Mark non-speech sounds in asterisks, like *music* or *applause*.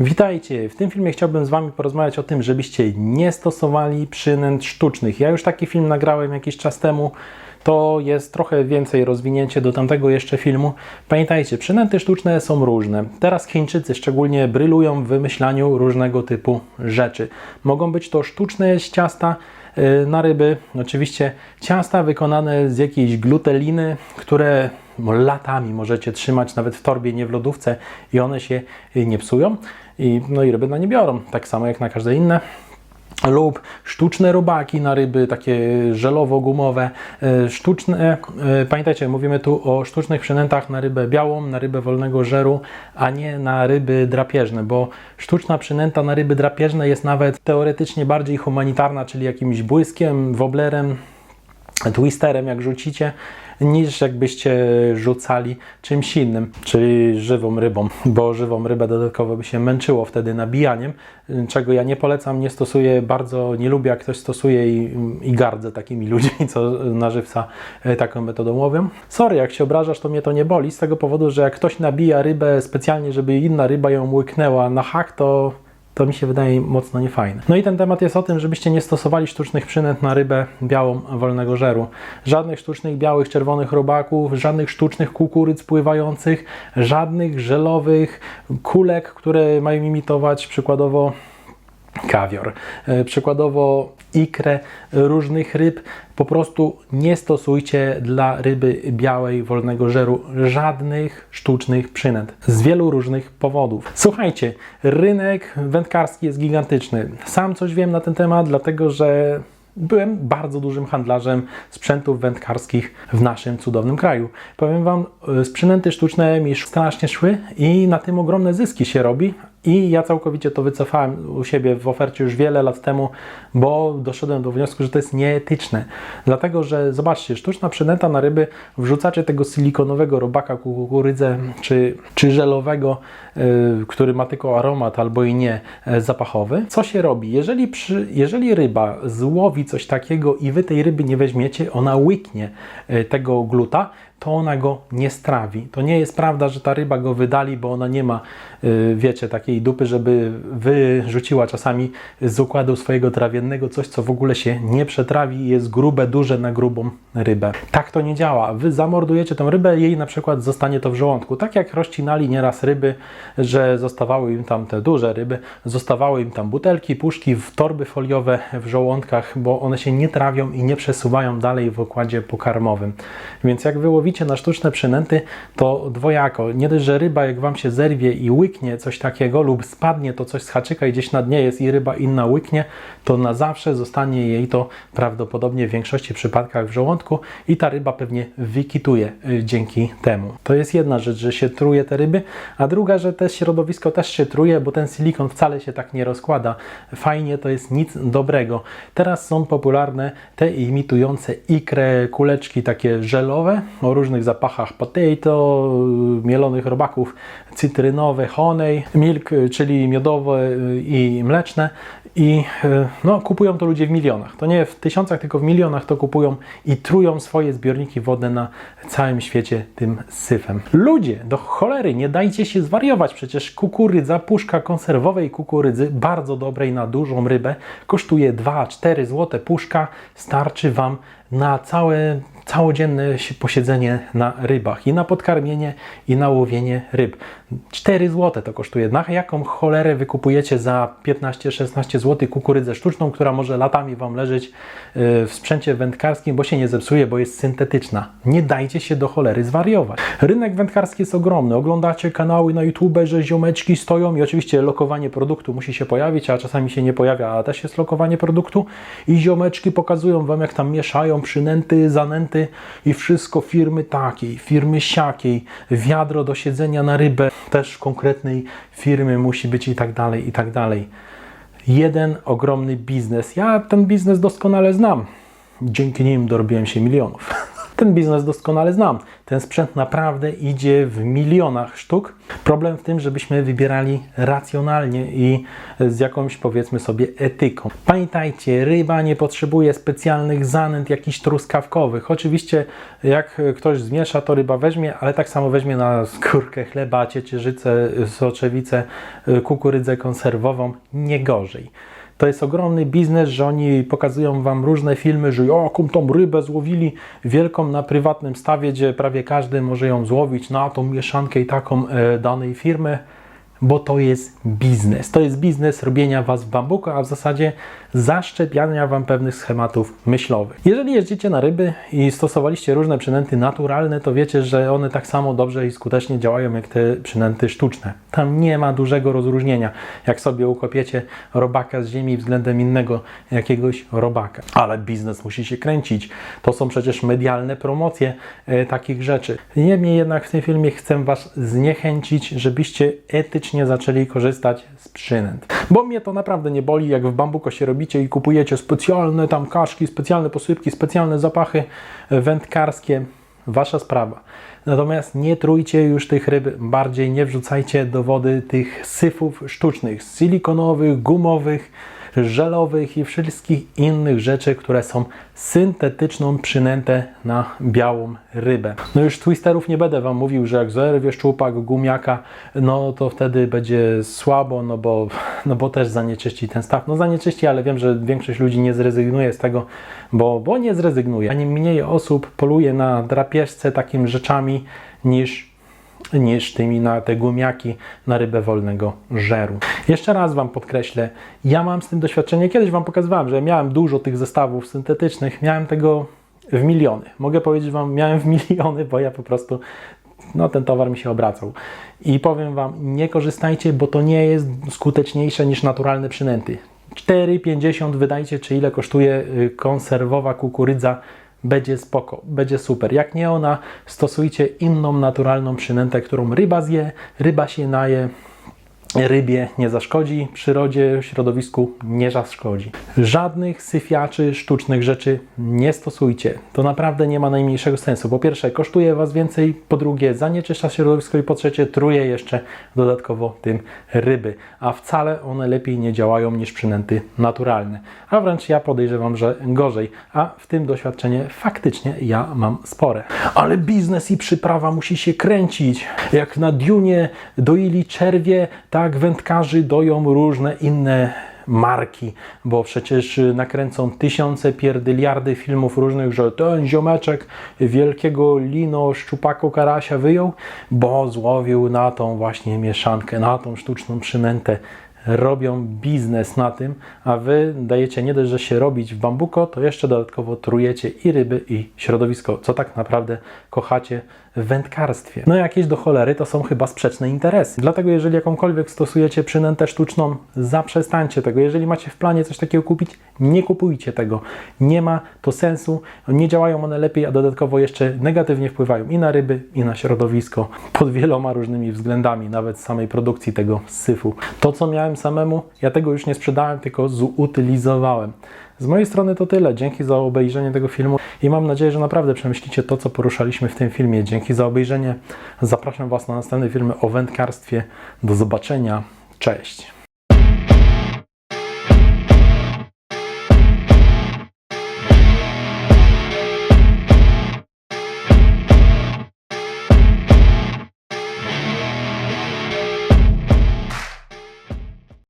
Witajcie! W tym filmie chciałbym z Wami porozmawiać o tym, żebyście nie stosowali przynęt sztucznych. Ja już taki film nagrałem jakiś czas temu. To jest trochę więcej rozwinięcie do tamtego jeszcze filmu. Pamiętajcie, przynęty sztuczne są różne. Teraz Chińczycy szczególnie brylują w wymyślaniu różnego typu rzeczy. Mogą być to sztuczne ciasta, y, na ryby. Oczywiście ciasta wykonane z jakiejś gluteliny, które latami możecie trzymać nawet w torbie, nie w lodówce i one się nie psują. I, no i ryby na nie biorą, tak samo jak na każde inne. Lub sztuczne robaki na ryby, takie żelowo-gumowe, e, sztuczne, e, pamiętajcie, mówimy tu o sztucznych przynętach na rybę białą, na rybę wolnego żeru, a nie na ryby drapieżne, bo sztuczna przynęta na ryby drapieżne jest nawet teoretycznie bardziej humanitarna, czyli jakimś błyskiem, woblerem, twisterem, jak rzucicie, niż jakbyście rzucali czymś innym, czyli żywą rybą, *laughs* bo żywą rybę dodatkowo by się męczyło wtedy nabijaniem, czego ja nie polecam, nie stosuję, bardzo nie lubię, jak ktoś stosuje i, i gardzę takimi *laughs* ludźmi, co na żywca e, taką metodą łowią. Sorry, jak się obrażasz, to mnie to nie boli, z tego powodu, że jak ktoś nabija rybę specjalnie, żeby inna ryba ją łyknęła na hak, to to mi się wydaje mocno niefajne. No i ten temat jest o tym, żebyście nie stosowali sztucznych przynęt na rybę białą wolnego żeru. Żadnych sztucznych białych, czerwonych robaków, żadnych sztucznych kukuryc pływających, żadnych żelowych kulek, które mają imitować przykładowo kawior, e, przykładowo ikrę różnych ryb. Po prostu nie stosujcie dla ryby białej wolnego żeru żadnych sztucznych przynęt z wielu różnych powodów. Słuchajcie, rynek wędkarski jest gigantyczny. Sam coś wiem na ten temat, dlatego że byłem bardzo dużym handlarzem sprzętów wędkarskich w naszym cudownym kraju. Powiem Wam, e, sprzęty sztuczne mi strasznie szły i na tym ogromne zyski się robi. I ja całkowicie to wycofałem u siebie w ofercie już wiele lat temu, bo doszedłem do wniosku, że to jest nieetyczne. Dlatego, że zobaczcie, sztuczna przynęta na ryby, wrzucacie tego silikonowego robaka, kukurydzę czy, czy żelowego, yy, który ma tylko aromat albo i nie yy, zapachowy. Co się robi? Jeżeli, przy, jeżeli ryba złowi coś takiego i wy tej ryby nie weźmiecie, ona łyknie yy, tego gluta, to ona go nie strawi. To nie jest prawda, że ta ryba go wydali, bo ona nie ma, yy, wiecie, takiej dupy, żeby wyrzuciła czasami z układu swojego trawiennego coś, co w ogóle się nie przetrawi i jest grube, duże na grubą rybę. Tak to nie działa. Wy zamordujecie tą rybę, jej na przykład zostanie to w żołądku. Tak jak rozcinali nieraz ryby, że zostawały im tam te duże ryby, zostawały im tam butelki, puszki, torby foliowe w żołądkach, bo one się nie trawią i nie przesuwają dalej w układzie pokarmowym. Więc jak wyłowicie na sztuczne przynęty, to dwojako. Nie dość, że ryba jak Wam się zerwie i łyknie coś takiego lub spadnie to coś z haczyka i gdzieś na dnie jest i ryba inna łyknie, to na zawsze zostanie jej to prawdopodobnie w większości przypadkach w żołądku i ta ryba pewnie wykituje y, dzięki temu. To jest jedna rzecz, że się truje te ryby, a druga, że te środowisko też się truje, bo ten silikon wcale się tak nie rozkłada. Fajnie, to jest nic dobrego. Teraz są popularne te imitujące ikrę, kuleczki takie żelowe o różnych zapachach potato, mielonych robaków, cytrynowe, honey, milk, czyli miodowe i mleczne i no, kupują to ludzie w milionach. To nie w tysiącach, tylko w milionach to kupują i trują swoje zbiorniki wodne na całym świecie tym syfem. Ludzie, do cholery, nie dajcie się zwariować. Przecież kukurydza, puszka konserwowej kukurydzy, bardzo dobrej na dużą rybę, kosztuje 2-4 zł. Puszka starczy Wam na całe całodzienne posiedzenie na rybach i na podkarmienie i na łowienie ryb. 4 zł to kosztuje. Na jaką cholerę wykupujecie za 15-16 zł kukurydzę sztuczną, która może latami Wam leżeć y, w sprzęcie wędkarskim, bo się nie zepsuje, bo jest syntetyczna. Nie dajcie się do cholery zwariować. Rynek wędkarski jest ogromny. Oglądacie kanały na YouTube, że ziomeczki stoją i oczywiście lokowanie produktu musi się pojawić, a czasami się nie pojawia, a też jest lokowanie produktu i ziomeczki pokazują Wam, jak tam mieszają przynęty, zanęty i wszystko firmy takiej, firmy siakiej, wiadro do siedzenia na rybę też konkretnej firmy musi być i tak dalej, i tak dalej. Jeden ogromny biznes. Ja ten biznes doskonale znam. Dzięki nim dorobiłem się milionów. *laughs* Ten biznes doskonale znam. Ten sprzęt naprawdę idzie w milionach sztuk. Problem w tym, żebyśmy wybierali racjonalnie i z jakąś powiedzmy sobie etyką. Pamiętajcie, ryba nie potrzebuje specjalnych zanęt jakichś truskawkowych. Oczywiście jak ktoś zmiesza, to ryba weźmie, ale tak samo weźmie na skórkę chleba, ciecierzycę, soczewicę, kukurydzę konserwową. Nie gorzej. To jest ogromny biznes, że oni pokazują Wam różne filmy, że jaką tą rybę złowili wielką na prywatnym stawie, gdzie prawie każdy może ją złowić na tą mieszankę i taką e, danej firmy, bo to jest biznes. To jest biznes robienia Was w bambuku, a w zasadzie zaszczepiania Wam pewnych schematów myślowych. Jeżeli jeździcie na ryby i stosowaliście różne przynęty naturalne, to wiecie, że one tak samo dobrze i skutecznie działają jak te przynęty sztuczne. Tam nie ma dużego rozróżnienia, jak sobie ukopiecie robaka z ziemi względem innego jakiegoś robaka. Ale biznes musi się kręcić. To są przecież medialne promocje e, takich rzeczy. Niemniej jednak w tym filmie chcę Was zniechęcić, żebyście etycznie zaczęli korzystać z przynęt. Bo mnie to naprawdę nie boli, jak w bambuko się robicie i kupujecie specjalne tam kaszki, specjalne posypki, specjalne zapachy wędkarskie. Wasza sprawa. Natomiast nie trójcie już tych ryb, bardziej nie wrzucajcie do wody tych syfów sztucznych, silikonowych, gumowych, żelowych i wszystkich innych rzeczy, które są syntetyczną przynętę na białą rybę. No już twisterów nie będę Wam mówił, że jak zerwiesz szczupak, gumiaka, no to wtedy będzie słabo, no bo, no bo też zanieczyści ten staw. No zanieczyści, ale wiem, że większość ludzi nie zrezygnuje z tego, bo, bo nie zrezygnuje. A nie mniej osób poluje na drapieżce takimi rzeczami niż niż tymi na te gumiaki na rybę wolnego żeru. Jeszcze raz Wam podkreślę, ja mam z tym doświadczenie, kiedyś Wam pokazywałem, że miałem dużo tych zestawów syntetycznych, miałem tego w miliony. Mogę powiedzieć Wam, miałem w miliony, bo ja po prostu no ten towar mi się obracał. I powiem Wam, nie korzystajcie, bo to nie jest skuteczniejsze niż naturalne przynęty. 4,50 wydajcie, czy ile kosztuje y, konserwowa kukurydza będzie spoko, będzie super. Jak nie ona, stosujcie inną naturalną przynętę, którą ryba zje, ryba się naje, rybie nie zaszkodzi, przyrodzie, środowisku nie zaszkodzi. Żadnych syfiaczy, sztucznych rzeczy nie stosujcie. To naprawdę nie ma najmniejszego sensu. Po pierwsze, kosztuje Was więcej, po drugie, zanieczyszcza środowisko i po trzecie, truje jeszcze dodatkowo tym ryby. A wcale one lepiej nie działają niż przynęty naturalne. A wręcz ja podejrzewam, że gorzej. A w tym doświadczenie faktycznie ja mam spore. Ale biznes i przyprawa musi się kręcić. Jak na Dunie doili czerwie, tak wędkarzy doją różne inne marki, bo przecież nakręcą tysiące pierdyliardy filmów różnych, że ten ziomeczek wielkiego lino szczupako karasia wyjął, bo złowił na tą właśnie mieszankę, na tą sztuczną przynętę. Robią biznes na tym, a wy dajecie nie dość, że się robić w bambuko, to jeszcze dodatkowo trujecie i ryby, i środowisko, co tak naprawdę kochacie wędkarstwie. No jakieś do cholery to są chyba sprzeczne interesy. Dlatego jeżeli jakąkolwiek stosujecie przynętę sztuczną, zaprzestańcie tego. Jeżeli macie w planie coś takiego kupić, nie kupujcie tego. Nie ma to sensu, nie działają one lepiej, a dodatkowo jeszcze negatywnie wpływają i na ryby, i na środowisko pod wieloma różnymi względami, nawet samej produkcji tego syfu. To co miałem samemu, ja tego już nie sprzedałem, tylko zutylizowałem. Z mojej strony to tyle. Dzięki za obejrzenie tego filmu i mam nadzieję, że naprawdę przemyślicie to, co poruszaliśmy w tym filmie. Dzięki za obejrzenie. Zapraszam Was na następne filmy o wędkarstwie. Do zobaczenia. Cześć.